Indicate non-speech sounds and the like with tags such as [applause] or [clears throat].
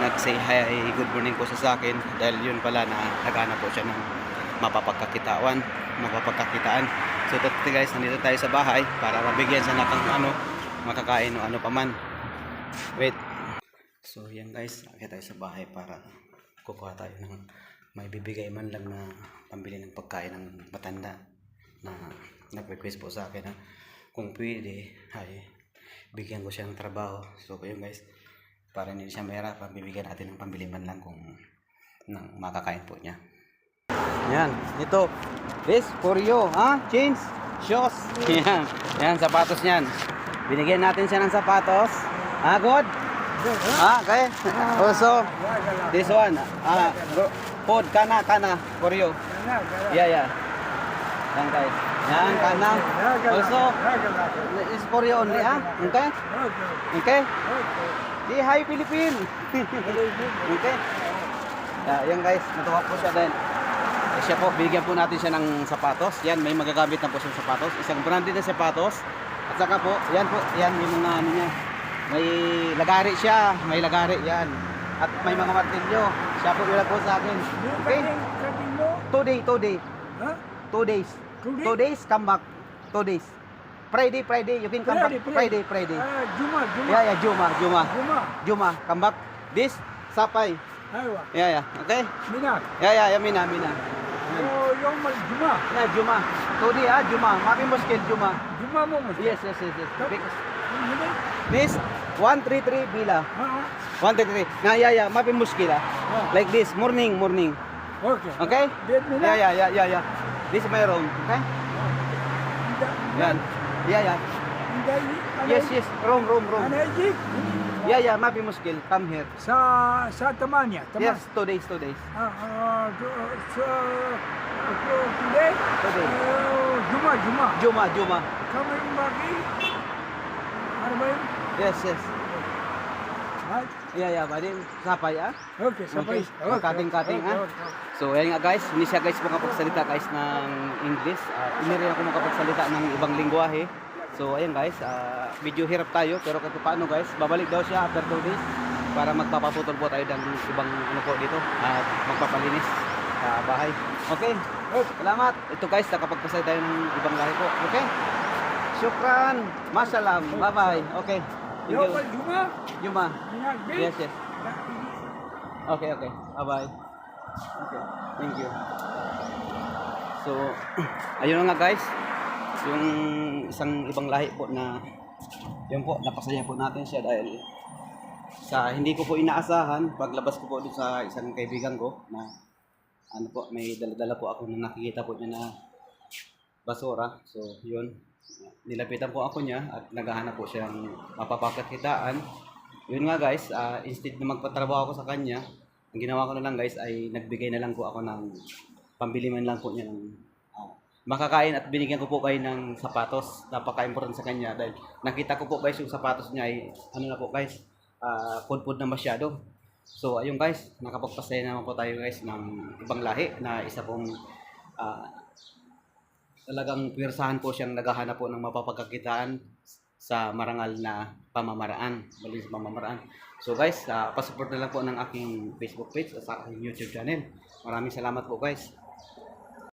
nag-say hi, good morning po sa akin dahil yun pala na naghanap po siya ng mapapagkakitaan, mapapagkakitaan. So today guys, nandito tayo sa bahay para mabigyan siya ng ano, makakain o ano paman. Wait. So yan guys, akit tayo sa bahay para kukuha tayo ng may bibigay man lang na pambili ng pagkain ng matanda na nag-request po sa akin na kung pwede ay bigyan ko siya ng trabaho. So yun guys, para hindi siya mahirapan, bibigyan natin ng pambili man lang kung ng makakain po niya. Yan, ito. This for you, ha? Jeans, shoes. [laughs] Yan, yan, sapatos niyan. Binigyan natin siya ng sapatos. Ah, good? Ah, okay. Also, [laughs] this one, ah, food, kana, kana, for you. Yeah, yeah. Yan guys. Yan, kana. Also, is for you only, ha? Okay? Okay? Di, hi, Philippine. [laughs] okay? Ah, yan guys, natuwa po siya din. Eh, siya po, bigyan po natin siya ng sapatos. Yan, may magagamit na po siyang sapatos. Isang branded na sapatos. At saka po, yan po, yan yung mga ano niya. May lagari siya, may lagari, yan. At may mga martilyo. Siya po wala po sa akin. Okay? Two day, two day. Two days. Two days? Two days, come back. Two days. Friday, Friday, you can come back. Friday, Friday, Friday. Juma, Juma. Yeah, yeah, Juma, Juma. Juma. Juma, come back. This, Sapay. Aywa. Yeah, yeah. Okay? Minat. Yeah, yeah, yeah, Mina, Mina. So, yung mal Juma. Yeah, Juma. Todi ah, Juma. Mapi muskil, Juma. Juma mo mo. Yes, yes, yes, yes. Hindi. This, 133 bila. Ha? 133. Na, yeah, yeah. Mapi muskil ah. Ah. Like this, morning, morning. Okay. Okay? Yeah, yeah, yeah, yeah, yeah. This is my room. Okay? Yan. Yeah, yeah. Yes, yes. Room, room, room. Egypt? Yeah, yeah. Mapi muskil. Come here. Sa sa Tamanya. Tama. Yes, two days, two days. Ah, ah, do- sa hindi. Two days. Ah, Juma, Juma. Juma, Juma. Kami bagi. Ano ba yun? Yes, yes. Ah, Yeah, yeah. Badin, sapay ah. Okay, sabay. Okay. Kating-kating, ha? So, ayan nga guys, hindi siya guys makapagsalita guys ng English. Uh, hindi rin ako makapagsalita ng ibang lingwahe. So, ayan guys, ah, medyo hirap tayo pero kahit paano guys, babalik daw siya after 2 days para magpapaputol po tayo ng ibang ano po dito at magpapalinis sa bahay. Okay, salamat. Ito guys, nakapagpasay tayo ng ibang lahi po. Okay? Syukran. Masalam. Bye-bye. Okay. You. Juma. Minat, Yes, yes. Okay, okay. Bye-bye. Okay. Thank you. So, [clears throat] ayun na nga guys. Yung isang ibang lahi po na yun po, napasaya po natin siya dahil sa hindi ko po inaasahan, paglabas ko po doon sa isang kaibigan ko na ano po, may dala-dala po ako na nakikita po niya na basura. So, yun. Nilapitan po ako niya at naghahanap po siya ng mapapagkakitaan. Yun nga guys, ah, instead na magpatrabaho ako sa kanya, ang ginawa ko na lang guys ay nagbigay na lang po ako ng pambili man lang po niya ng ah, makakain at binigyan ko po kayo ng sapatos. Napaka-important sa kanya dahil nakita ko po guys yung sapatos niya ay ano na po guys, ah, pudpud na masyado. So ayun guys, nakapagpasaya naman po tayo guys ng ibang lahi na isa pong ah, talagang pwersahan po siyang naghahanap po ng mapapagkakitaan sa marangal na pamamaraan, malinis pamamaraan. So guys, uh, pasupport na lang po ng aking Facebook page at sa aking YouTube channel. Maraming salamat po guys.